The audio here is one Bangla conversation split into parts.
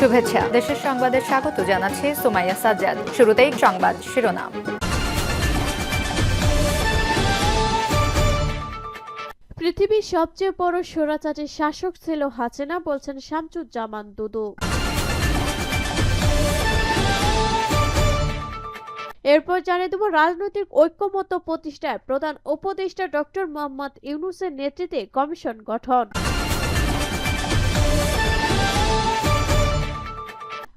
শুভেচ্ছা। দেশের সংবাদে স্বাগত জানাচ্ছি সুমাইয়া সাজ্জাদ। শুরুতেই সংবাদ শিরোনাম। পৃথিবীর সবচেয়ে বড় স্বৈরাচারী শাসক ছিল হাসিনা, বলছেন শামসুজ্জামান দুদু। এরপর জানিয়ে দেব, রাজনৈতিক ঐক্যমত্য প্রতিষ্ঠায় প্রধান উপদেষ্টা ডক্টর মোহাম্মদ ইউনুসের নেতৃত্বে কমিশন গঠন।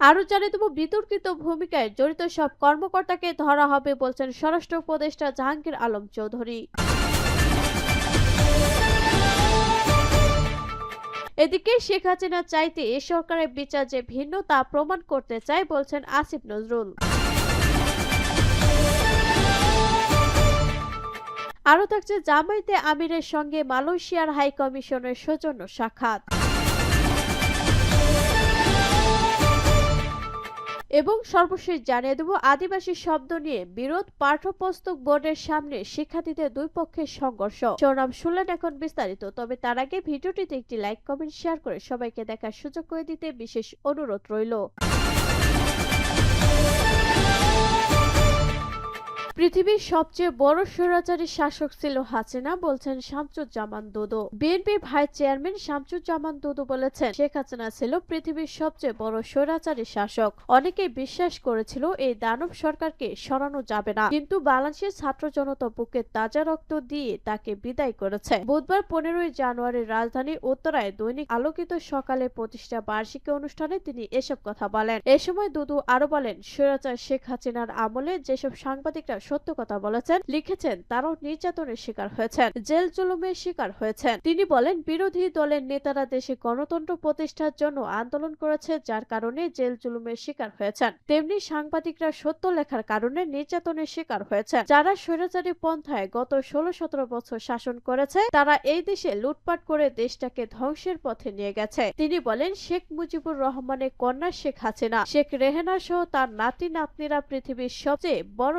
আরও জানিয়ে বিতর্কিত ভূমিকায় জড়িত সব কর্মকর্তাকে ধরা হবে বলছেন স্বরাষ্ট্র উপদেষ্টা জাহাঙ্গীর আলম চৌধুরী। এদিকে শেখ হাসিনা চাইতে এ সরকারের বিচার যে ভিন্ন তা প্রমাণ করতে চায় বলছেন আসিফ নজরুল। আরও থাকছে জামাইতে আমিরের সঙ্গে মালয়েশিয়ার হাই কমিশনের সৌজন্য সাক্ষাৎ। এবং সর্বশেষ জানিয়ে দেব, আদিবাসী শব্দ নিয়ে বিরোধ পাঠ্যপুস্তক বোর্ডের সামনে শিক্ষার্থীদের দুই পক্ষের সংঘর্ষ। শিরোনাম শুনলেন এখন বিস্তারিত, তবে তার আগে ভিডিওটিতে একটি লাইক, কমেন্ট, শেয়ার করে সবাইকে দেখার সুযোগ করে দিতে বিশেষ অনুরোধ রইল। পৃথিবীর সবচেয়ে বড় স্বৈরাচারী শাসক ছিল হাসিনা, বলছেন শামসুজ্জামান দুদু। বিএনপির ভাইস চেয়ারম্যান শামসুজ্জামান দুদু বলেছেন, শেখ হাসিনা ছিল পৃথিবীর সবচেয়ে বড় স্বৈরাচারী শাসক। অনেকেই বিশ্বাস করেছিল এই দানব সরকারকে সরানো যাবে না। কিন্তু বাংলাদেশের ছাত্র জনতা বুকে তাজা রক্ত দিয়ে তাকে বিদায় করেছে। বুধবার পনেরোই জানুয়ারি রাজধানী উত্তরায় দৈনিক আলোকিত সকালে প্রতিষ্ঠা বার্ষিকী অনুষ্ঠানে তিনি এসব কথা বলেন। এ সময় দুদু আরও বলেন, স্বৈরাচার শেখ হাসিনার আমলে যেসব সাংবাদিকরা সত্য কথা বলেছেন, লিখেছেন, তারাও নির্যাতনের শিকার হয়েছেন, জেল জুলুমের শিকার হয়েছেন। তিনি বলেন, বিরোধী দলের নেতারা দেশে গণতন্ত্র প্রতিষ্ঠার জন্য আন্দোলন করেছে, যার কারণে জেল জুলুমের শিকার হয়েছেন। তেমনি সাংবাদিকরা সত্য লেখার কারণে নির্যাতনের শিকার হয়েছেন। যারা স্বৈরাচারী পন্থায় গত ষোলো সতেরো বছর শাসন করেছে, তারা এই দেশে লুটপাট করে দেশটাকে ধ্বংসের পথে নিয়ে গেছে। তিনি বলেন, শেখ মুজিবুর রহমানের কন্যা শেখ হাসিনা, শেখ রেহেনা সহ তার নাতি নাতনিরা পৃথিবীর সবচেয়ে বড়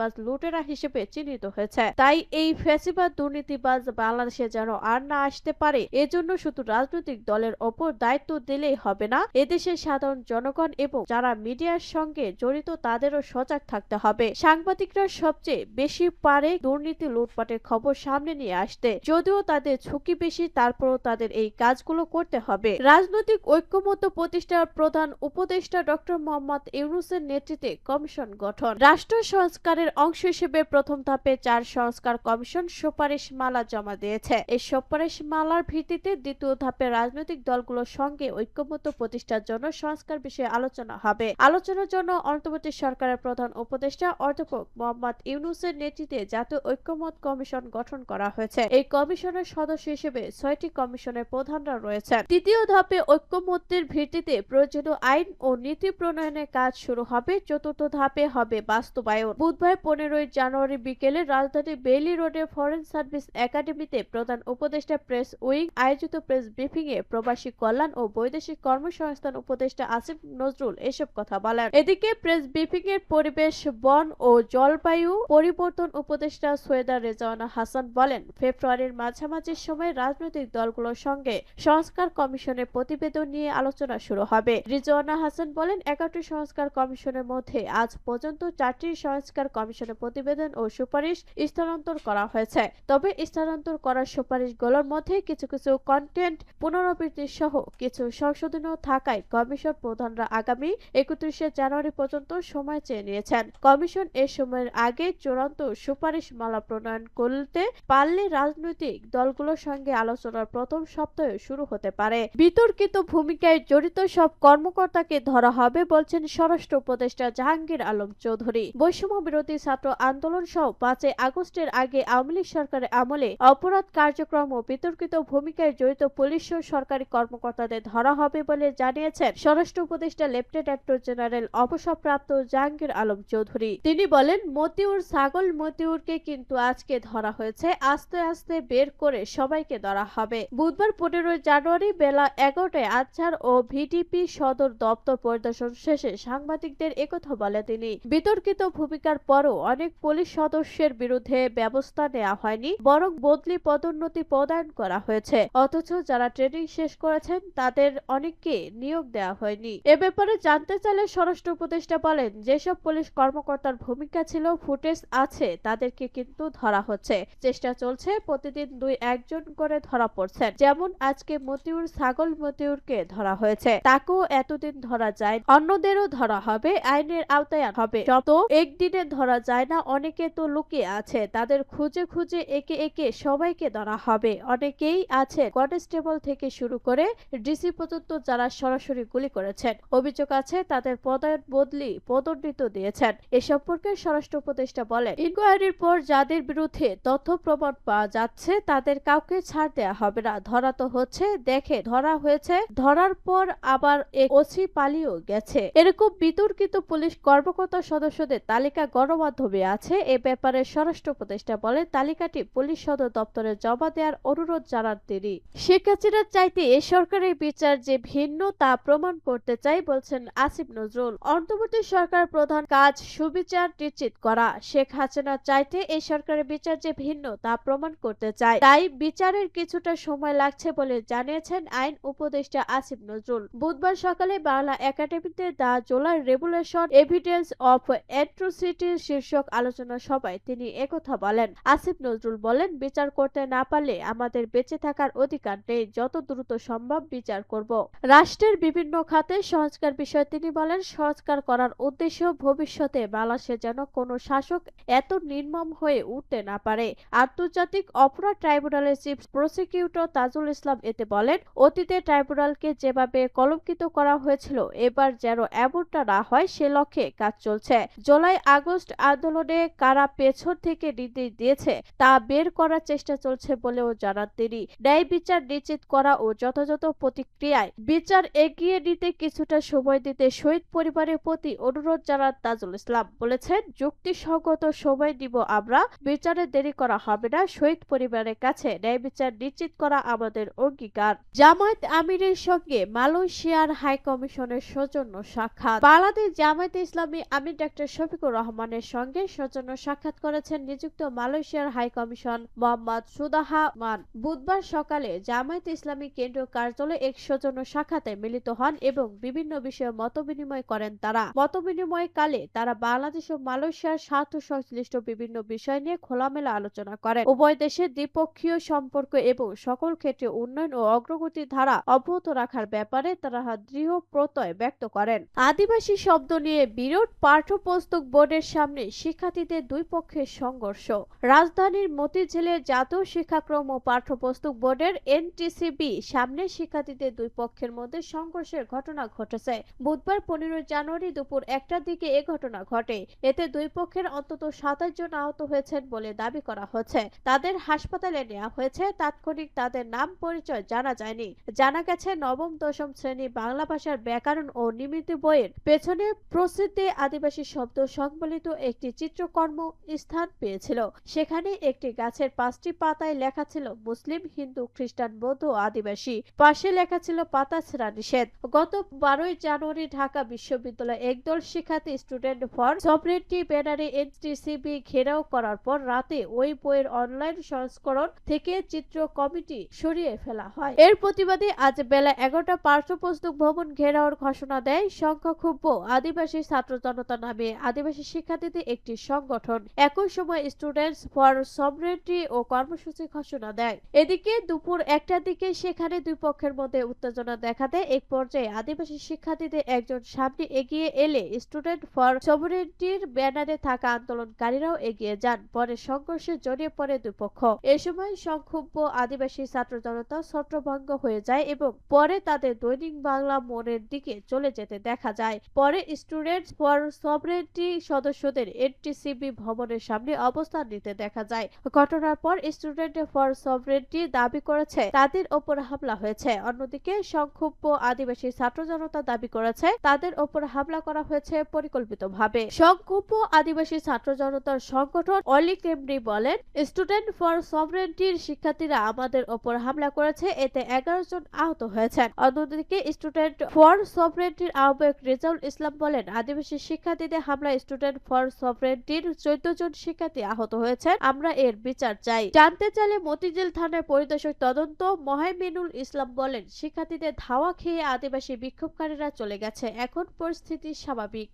দুর্নীতিবাজ লুটেরা হিসেবে চিহ্নিত হয়েছে। তাই এই ফ্যাসিবাদ দুর্নীতিবাজ বাংলাদেশে যেন আর না আসতে পারে, এজন্য শুধু রাজনৈতিক দলের ওপর দায়িত্ব দিলেই হবে না, এদেশের সাধারণ জনগণ এবং যারা মিডিয়ার সঙ্গে জড়িত তাদেরও সজাগ থাকতে হবে। সাংবাদিকরা সবচেয়ে বেশি পারে দুর্নীতি লুটপাটের খবর সামনে নিয়ে আসতে। যদিও তাদের ঝুঁকি বেশি, তারপরও তাদের এই কাজগুলো করতে হবে। রাজনৈতিক ঐক্যমত্য প্রতিষ্ঠার প্রধান উপদেষ্টা ডক্টর মোহাম্মদ ইউনুসের নেতৃত্বে কমিশন গঠন। রাষ্ট্র সংস্কারের অংশ হিসেবে প্রথম ধাপে চার সংস্কার কমিশন সুপারিশ মালা জমা দিয়েছে। এই সুপারিশ মালার ভিত্তিতে দ্বিতীয় ধাপে রাজনৈতিক দলগুলোর সঙ্গে ঐক্যমত্য প্রতিষ্ঠার জন্য সংস্কার বিষয়ে আলোচনা হবে। আলোচনার জন্য অন্তর্বর্তী সরকারের প্রধান উপদেষ্টা অধ্যাপক মোহাম্মদ ইউনুসের নেতৃত্বে জাতীয় ঐক্যমত কমিশন গঠন করা হয়েছে। এই কমিশনের সদস্য হিসেবে ছয়টি কমিশনের প্রধানরা রয়েছেন। তৃতীয় ধাপে ঐক্যমত্যের ভিত্তিতে প্রয়োজনীয় আইন ও নীতি প্রণয়নের কাজ শুরু হবে। চতুর্থ ধাপে হবে বাস্তবায়ন। বুধবার পনেরোই জানুয়ারি বিকেলে রাজধানী বেইলি রোডের ফরেন সার্ভিস একাডেমিতে প্রধান উপদেষ্টা প্রেস উইং, আয়োজিত প্রেস ব্রিফিং এ প্রবাসী কল্যাণ ও বৈদেশিক কর্মসংস্থান উপদেষ্টা আসিফ নজরুল এসব কথা বলেন। এদিকে প্রেস ব্রিফিং এর পরিবেশ, বন ও জলবায়ু পরিবর্তন উপদেষ্টা সৈয়দা রেজাওয়ানা হাসান বলেন, ফেব্রুয়ারির মাঝামাঝি সময় রাজনৈতিক দলগুলোর সঙ্গে সংস্কার কমিশনের প্রতিবেদন নিয়ে আলোচনা শুরু হবে। রিজওয়ানা হাসান বলেন এগারোটি সংস্কার কমিশনের মধ্যে আজ পর্যন্ত চারটি সংস্কার কমিশনের প্রতিবেদন ও সুপারিশ স্থানান্তর করা হয়েছে। তবে স্থানান্তর করার সুপারিশগুলোর মধ্যে কিছু কিছু কন্টেন্ট পুনরাবৃত্তি সহ কিছু সংশোধনীয় থাকায় কমিশন প্রধানরা আগামী একত্রিশে জানুয়ারি পর্যন্ত সময় চেয়ে নিয়েছেন। কমিশন এ সময়ের আগে চূড়ান্ত সুপারিশ মালা প্রণয়ন করতে পারলে রাজনৈতিক দলগুলোর সঙ্গে আলোচনার প্রথম সপ্তাহে শুরু হতে পারে। বিতর্কিত ভূমিকায় জড়িত সব কর্মকর্তাকে ধরা হবে বলছেন স্বরাষ্ট্র উপদেষ্টা জাহাঙ্গীর আলম চৌধুরী। বৈষম্য বিরোধী ছাত্র আন্দোলন সহ পাঁচই আগস্টের আগে আওয়ামী লীগ সরকারের আমলে অপরাধ কার্যক্রম ও বিতর্কিত ভূমিকায় জড়িত পুলিশ ও সরকারি কর্মকর্তাদের ধরা হবে বলে জানিয়েছেন স্বরাষ্ট্র উপদেষ্টা লেফটেন্যান্ট জেনারেল অবসরপ্রাপ্ত জাহাঙ্গীর আলম চৌধুরী। তিনি বলেন, মতিউর, ছাগল মতিউরকে কিন্তু আজকে ধরা হয়েছে। আস্তে আস্তে বের করে সবাইকে ধরা হবে। বুধবার পনেরোই জানুয়ারি বেলা এগারোটায় আচ্ছার ও ভিডিপি সদর দপ্তর পরিদর্শন শেষে সাংবাদিকদের একথা বলে তিনি। বিতর্কিত ভূমিকার পরও এরপরেও অনেক পুলিশ সদস্যের বিরুদ্ধে ব্যবস্থা নেওয়া হয়নি, বরং বদলি পদোন্নতি প্রদান করা হয়েছে। অথচ যারা ট্রেনিং শেষ করেছেন, তাদের অনেককে নিয়োগ দেওয়া হয়নি। এ ব্যাপারে জানতে চাইলে স্বরাষ্ট্র উপদেষ্টা বলেন, যেসব পুলিশ কর্মকর্তার ভূমিকা ছিল, ফুটেজ আছে, তাদেরকে কিন্তু ধরা হচ্ছে। চেষ্টা চলছে, প্রতিদিন দুই একজন করে ধরা পড়ছেন, যেমন আজকে মতিউর, ছাগল মতিউরকে ধরা হয়েছে। তাকেও এতদিন ধরা যায় অন্যদেরও ধরা হবে, আইনের আওতায় হবে। যত একদিনে ধরা যায় না। অনেকে তো লুকিয়ে আছে। তাদের খুঁজে খুঁজে একে একে সবাইকে ধরা হবে। অনেকেই আছে কনস্টেবল থেকে শুরু করে ডিসি পর্যন্ত যারা সরাসরি গুলি করেছেন। অভিযোগ আছে তাদের পদায়ন বদলি পদোন্নতি দিয়েছেন। এ সম্পর্কে স্বরাষ্ট্র উপদেষ্টা বলেন, ইনকোয়ারির পর যাদের বিরুদ্ধে তথ্য প্রমাণ পাওয়া যাচ্ছে, তাদের কাউকে ছাড় দেওয়া হবে না। ধরা তো হচ্ছে, দেখে ধরা হয়েছে। ধরার পর আবার এক ওসি পালিয়েও গেছে। এরকম বিতর্কিত পুলিশ কর্মকর্তা সদস্যদের তালিকা গণমাধ্যমে আছে। এ ব্যাপারে স্বরাষ্ট্র উপদেষ্টা বলেন, তালিকাটি পুলিশ সদর দপ্তরে জমা দেওয়ার অনুরোধ জানান তিনি। শেখ হাসিনার চাইতে এ সরকারের বিচার যে ভিন্ন তা প্রমাণ করতে চাই বলছেন আসিফ নজরুল। অন্তর্বর্তী সরকার প্রধান কাজ সুবিচার নিশ্চিত করা। শেখ হাসিনার চাইতে এই সরকারের বিচার যে ভিন্ন তা প্রমাণ করতে চায় তাই বিচারের কিছুটা সময় লাগছে বলে জানিয়েছেন আইন উপদেষ্টা আসিফ নজরুল। বুধবার সকালে বাংলা একাডেমিতে দ্য জোলার রেগুলেশন এভিডেন্স অফ অ্যাট্রোসিটি শীর্ষক আলোচনা সভায় তিনি একথা বলেন। আসিফ নজরুল বলেন, বিচার করতে না পারলে আমাদের বেঁচে থাকার অধিকার নেই, যত দ্রুত সম্ভব বিচার করব। রাষ্ট্রের বিভিন্ন খাতে সংস্কার বিষয়ে তিনি বলেন, সংস্কার করার উদ্দেশ্য ভবিষ্যতে বাংলাদেশে যেন কোনো শাসক এত নির্মম হয়ে উঠতে না পারে। আন্তর্জাতিক অপরাধ ট্রাইব্যুনালের চিফ প্রসিকিউটর তাজুল ইসলাম এতে বলেন, অতীতে ট্রাইব্যুনালকে যেভাবে কলঙ্কিত করা হয়েছিল, এবার যেন এমনটা না হয়, সে লক্ষ্যে কাজ চলছে। জুলাই আগস্ট আন্দোলনে কারা পেছন থেকে নির্দেশ দিয়েছে তা বের করার চেষ্টা চলছে বলেও জানান তিনি। ন্যায় বিচার নিশ্চিত করা ও যথাযথ প্রতিক্রিয়ায় বিচার এগিয়ে নিতে কিছুটা সময় দিতে শহীদ পরিবারের প্রতি অনুরোধ জানান তাজুল ইসলাম। বলেছেন, যুক্তিসঙ্গত সময় দিব আমরা, বিচারে দেরি করা হবে না, শহীদ পরিবারের কাছে ন্যায় বিচার নিশ্চিত করা আমাদের অঙ্গীকার। জামায়াত আমিরের সঙ্গে মালয়েশিয়ার হাই কমিশনের সৌজন্য সাক্ষাৎ। বাংলাদেশ জামায়াতে ইসলামী আমির ডাক্তার শফিকুর রহমানের সঙ্গে সৌজন্য সাক্ষাৎ করেছেন নিযুক্ত মালয়েশিয়ার হাই কমিশন মোহাম্মদ সুদাহা মান। বুধবার সকালে জামায়াত ইসলামী কেন্দ্রীয় কার্যালয়ে এক সৌজন্য সাক্ষাতে মিলিত হন এবং বিভিন্ন বিষয়ে মতবিনিময় করেন তারা। মতবিনিময় কালে তারা বাংলাদেশ ও মালয়েশিয়ার স্বার্থ সংশ্লিষ্ট বিভিন্ন বিষয় নিয়ে খোলামেলা আলোচনা করেন। উভয় দেশের দ্বিপক্ষীয় সম্পর্ক এবং সকল ক্ষেত্রে উন্নয়ন ও অগ্রগতির ধারা অব্যাহত রাখার ব্যাপারে তারা দৃঢ় প্রত্যয় ব্যক্ত করেন। আদিবাসী শব্দ নিয়ে বিরোধ পাঠ্যপুস্তক বোর্ডের সামনে শিক্ষার্থীদের দুই পক্ষের সংঘর্ষ। রাজধানীর মতিঝিলের জাতীয় শিক্ষাক্রম ও পাঠ্যপুস্তক বোর্ডের এনটিসিবি সামনে শিক্ষার্থীদের দুই পক্ষের মধ্যে সংঘর্ষের ঘটনা ঘটেছে। বুধবার পনেরো জানুয়ারি দুপুর একটার দিকে এ ঘটনা ঘটে। এতে দুই পক্ষের অন্তত সাতাশ জন আহত হয়েছেন বলে দাবি করা হচ্ছে। তাদের হাসপাতালে নেওয়া হয়েছে। তাৎক্ষণিক তাদের নাম পরিচয় জানা যায়নি। জানা গেছে, নবম, দশম শ্রেণি বাংলা ভাষার ব্যাকরণ ও নিমিতি বইয়ের পেছনে প্রসিদ্ধি আদিবাসী শব্দ সংবলিত একটি চিত্রকর্ম স্থান পেয়েছিল। সেখানে একটি গাছের পাঁচটি পাতায় লেখা ছিল, মুসলিম, হিন্দু, খ্রিস্টান, বৌদ্ধ, আদিবাসী। পাশে লেখা ছিল, পাতা ছেঁড়া নিষেধ। গত বারোই জানুয়ারি ঢাকা বিশ্ববিদ্যালয় একদল শিক্ষার্থী স্টুডেন্ট ফর সফরেটি ব্যানারে এনটিসিবি ঘেরাও করার পর রাতে ওই বইয়ের অনলাইন সংস্করণ থেকে চিত্র কমিটি সরিয়ে ফেলা হয়। এর প্রতিবাদে আজ বেলা এগারোটা পাঠ্যপুস্তক ভবন ঘেরাওর ঘোষণা দেয় সংখ্যাক্ষুব্ধ আদিবাসী ছাত্র জনতা নামে। আদিবাসী শিক্ষার্থীদের একটি সংগঠন একই সময় স্টুডেন্টস ফর সবরেটি ও কর্মসূচি ঘোষণা দেয়। এদিকে দুপুর একটার দিকে সেখানে দুই পক্ষের মধ্যে উত্তেজনা দেখা দেয়। এক পর্যায়ে আদিবাসী শিক্ষার্থীদের একজন সামনে এগিয়ে এলে স্টুডেন্ট ফর সবরেটির ব্যানারে থাকা আন্দোলনকারীরাও এগিয়ে যান। পরে সংঘর্ষে জড়িয়ে পড়ে দুই পক্ষ। এ সময় সংক্ষুব্ধ আদিবাসী ছাত্র জনতা ছত্রভঙ্গ হয়ে যায় এবং পরে তাদের দৈনিক বাংলা মোড়ের দিকে চলে যেতে দেখা যায়। পরে স্টুডেন্টস ফর সবরেটি সদস্যদের এনটিসিবি ভবনের সামনে অবস্থান নিতে দেখা যায়। ঘটনার পর স্টুডেন্ট ফর সবরেটি দাবি করেছে, তাদের ওপর হামলা হয়েছে। অন্যদিকে সংক্ষুব্ধ আদিবাসী ছাত্র জনতা দাবি করেছে, তাদের ওপর হামলা করা হয়েছে পরিকল্পিতভাবে। সংক্ষুব্ধ আদিবাসী ছাত্র জনতার সংগঠন অলি কেমরি বলেন, স্টুডেন্ট ফর সবরেন্টির শিক্ষার্থীরা আমাদের ওপর হামলা করেছে, এতে এগারো জন আহত হয়েছেন। অন্যদিকে স্টুডেন্ট ফর সবরেন্টির আহ্বায়ক রেজাউল ইসলাম বলেন, আদিবাসী শিক্ষার্থীদের হামলা স্টুডেন্ট ফর সফরেনটির চোদ্দ জন শিক্ষার্থী আহত হয়েছেন। আমরা এর বিচার চাই। জানতে চাইলে মতিঝিল থানার পরিদর্শক তদন্ত মহাইমিনুল ইসলাম বলেন, শিক্ষার্থীদের ধাওয়া খেয়ে আদিবাসী বিক্ষোভকারীরা চলে গেছে। এখন পরিস্থিতি স্বাভাবিক।